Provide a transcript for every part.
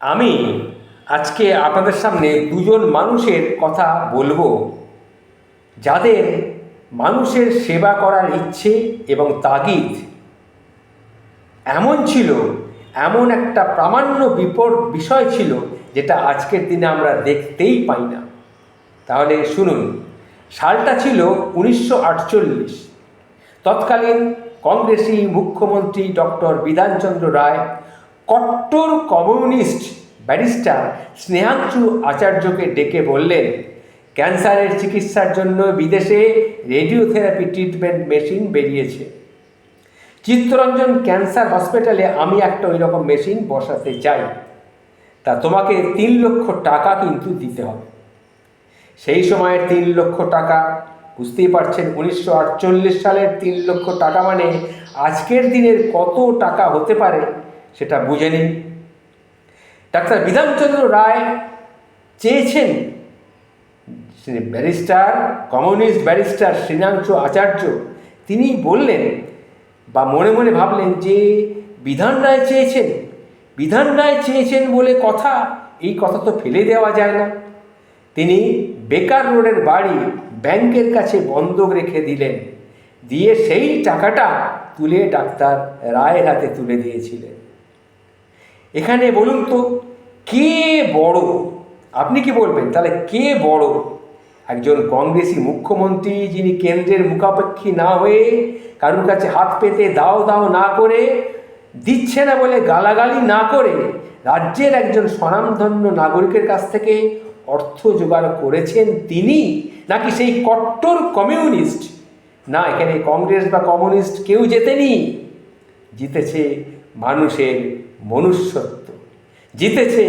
আমি আজকে আপনাদের সামনে দুজন মানুষের কথা বলব, যাদের মানুষের সেবা করার ইচ্ছে এবং তাগিদ এমন ছিল, এমন একটা প্রামাণ্য বিপদ বিষয় ছিল যেটা আজকের দিনে আমরা দেখতেই পাই না। তাহলে শুনুন, সালটা ছিল উনিশশো আটচল্লিশ। তৎকালীন কংগ্রেসি মুখ্যমন্ত্রী ডক্টর বিধানচন্দ্র রায় কট্টর কমিউনিস্ট ব্যারিস্টার স্নেহাংশু আচার্যকে ডেকে বললেন, ক্যান্সারের চিকিৎসার জন্য বিদেশে রেডিওথেরাপি ট্রিটমেন্ট মেশিন বেরিয়েছে। চিত্তরঞ্জন ক্যান্সার হসপিটালে আমি একটা ওই রকম মেশিন বসাতে চাই। তা তোমাকে তিন লক্ষ টাকা কিন্তু দিতে হবে। সেই সময়ের তিন লক্ষ টাকা, বুঝতেই পারছেন, উনিশশো আটচল্লিশ সালের তিন লক্ষ টাকা মানে আজকের দিনের কত টাকা হতে পারে? সেটা বুঝে নিন। ডাক্তার বিধানচন্দ্র রায় চেয়েছেন barrister, communist barrister Srinanshu Acharya, তিনি বললেন বা মনে মনে ভাবলেন যে বিধান রায় চেয়েছেন। বিধান রায় চেয়েছেন বলে কথা, এই কথা তো ফেলে দেওয়া যায় না। তিনি বেকার রোডের বাড়ি ব্যাংকের কাছে বন্ধক রেখে দিলেন। দিয়ে সেই টাকাটা তুলে ডাক্তার রায়ের হাতে তুলে দিয়েছিলেন। এখানে বলুন তো, কে বড়? আপনি কি বলবেন? তাহলে কে বড়? একজন কংগ্রেসি মুখ্যমন্ত্রী যিনি কেন্দ্রের মুখাপেক্ষী না হয়ে কারোর কাছে হাত পেতে দাও দাও না করে, দিচ্ছে না বলে গালাগালি না করে রাজ্যের একজন স্বনামধন্য নাগরিকের কাছ থেকে অর্থ জোগাড় করেছেন তিনি, নাকি সেই কট্টর কমিউনিস্ট? না, এখানে কংগ্রেস বা কমিউনিস্ট কেউ জেতেনি। জিতেছে মানুষের মনুষ্যত্ব। জিতেছে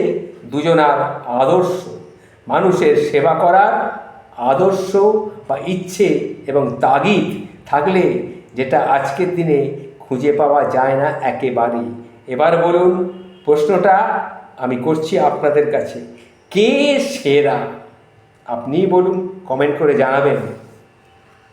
দুজনার আদর্শ। মানুষের সেবা করার আদর্শ বা ইচ্ছে এবং তাগিদ থাকলে যেটা আজকের দিনে খুঁজে পাওয়া যায় না একেবারেই। এবার বলুন, প্রশ্নটা আমি করছি আপনাদের কাছে। কে সেরা? আপনিই বলুন কমেন্ট করে জানাবেন।